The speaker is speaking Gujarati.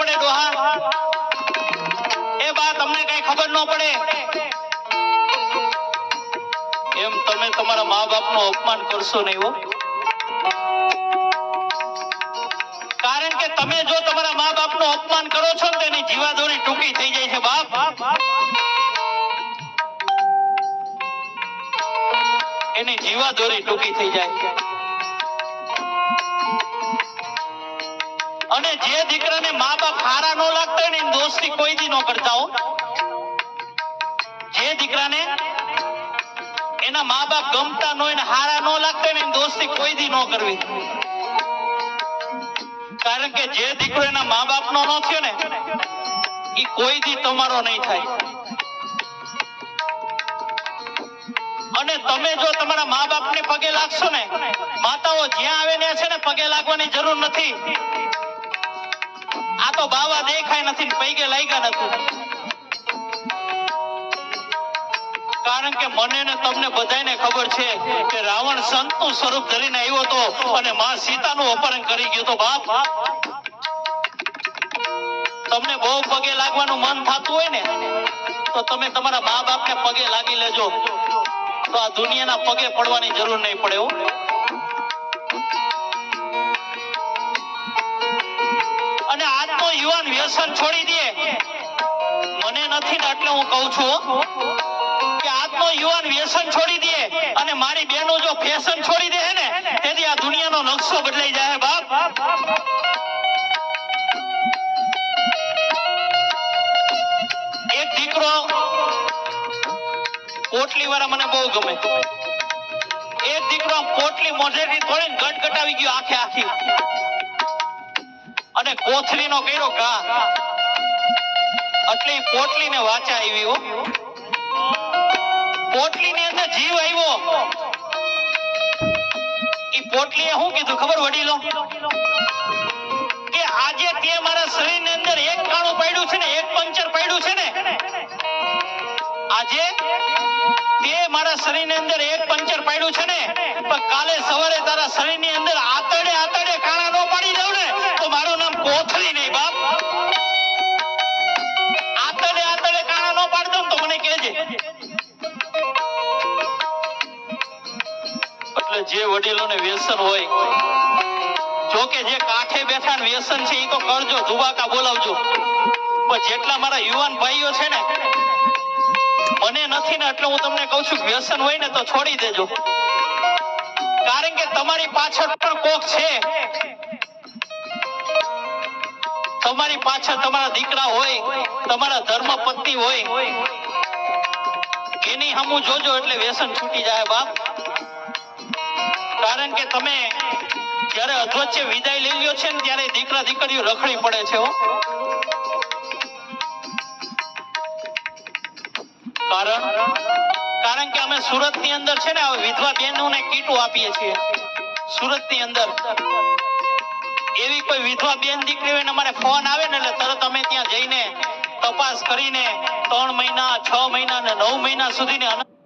પડે ડોહા એ બા તમને કઈ ખબર ન પડે. એમ તમે તમારા મા બાપનું અપમાન કરશો નહીં કારણ કે તમે જો તમારા મા બાપનું અપમાન કરો છો ને તો એની જીવાદોરી ટૂંકી થઈ જાય છે, બાપ. એની જીવાદોરી ટૂંકી થઈ જાય. અને જે દીકરાને મા બાપ હારા ન લાગતા હોય ને દોસ્તી કોઈ દી ન કરતા હો. જે દીકરાને એના મા બાપ ગમતા ન હોય ને હારા ન લાગતા ને દોસ્તી કોઈ દી ન કરવી. કારણ કે જે દીકરો એના મા બાપનો ન થયો ને એ કોઈ દી તમારો નહીં થાય. અને તમે જો તમારા મા બાપને પગે લાગશો ને, માતાઓ જ્યાં આવે ને છે ને પગે લાગવાની જરૂર નથી. તો બાવા દેખાય નથી પૈકે લાગ્યા નથી. કારણ કે મને ને તમને બધાને ખબર છે કે રાવણ સંતનું સ્વરૂપ ધરીને આવ્યો હતો અને માં સીતાનું અપહરણ કરી ગયો તો બાપ. તમને બહુ પગે લાગવાનું મન થતું હોય ને, તો તમે તમારા મા બાપને પગે લાગી લેજો. તો આ દુનિયાના પગે પડવાની જરૂર નહીં પડે યુવાન વ્યસન છોડી દે. મને નથી એટલે હું કહું છું કે આજનો યુવાન વ્યસન છોડી દે અને મારી બહેનો જો ફેશન છોડી દે ને, તેથી આ દુનિયાનો નકશો બદલાઈ જાય બાપ. એક દીકરો પોટલી વાળા મને બહુ ગમે. એક દીકરો પોટલી મોઢેથી થોડી ગટગટાવી ગયો આખે આખી. અને કોથળીનો કર્યો કા એટલે પોટલીને વાચા આવી હો. પોટલીની અંદર જીવ આવ્યો. ઈ પોટલીએ શું કીધું ખબર વડીલો? કે આજે તે મારા શરીરની અંદર એક કાણું પડ્યું છે ને, એક પંચર પડ્યું છે ને. આજે તે મારા શરીરની અંદર એક પંચર પડ્યું છે ને. પણ કાલે સવારે તારા શરીરની અંદર આતડે આતડે કાણા નો પાડી દઉં ને તો મારું નામ કોથળી નહીં બાપ. આતડે આતડે કાણા નો પાડી તો મને કહેજે. એટલે જે વડીલોને વ્યસન હોય જો જે કાંઠે બેઠા વ્યસન છે એ તો કરજો, જુબાકા બોલાવજો. પણ જેટલા મારા યુવાન ભાઈઓ છે ને, મને નથી ને એટલે હું તમને કહું છું, વ્યસન હોય ને તો છોડી દેજો. કારણ કે તમારી પાછળ પણ કોક છે. તમારી પાછળ તમારા દીકરા હોય, તમારા ધર્મ પત્ની હોય એની હમું જોજો એટલે વ્યસન છૂટી જાય બાપ. કારણ કે તમે જ્યારે અધવચ્ચે વિદાય લઈ લ્યો છે ને ત્યારે દીકરા દીકરીઓ રખડી પડે છે કારણ કારણ કે અમે સુરતની અંદર છે ને વિધવા બહેનોને કીટો આપીએ છીએ. સુરતની અંદર. એવી કોઈ વિધવા બેન દીકરી હોય ને અમારે ફોન આવે ને એટલે તરત અમે ત્યાં જઈને તપાસ કરીને ત્રણ મહિના, છ મહિના ને નવ મહિના સુધીની અનાજ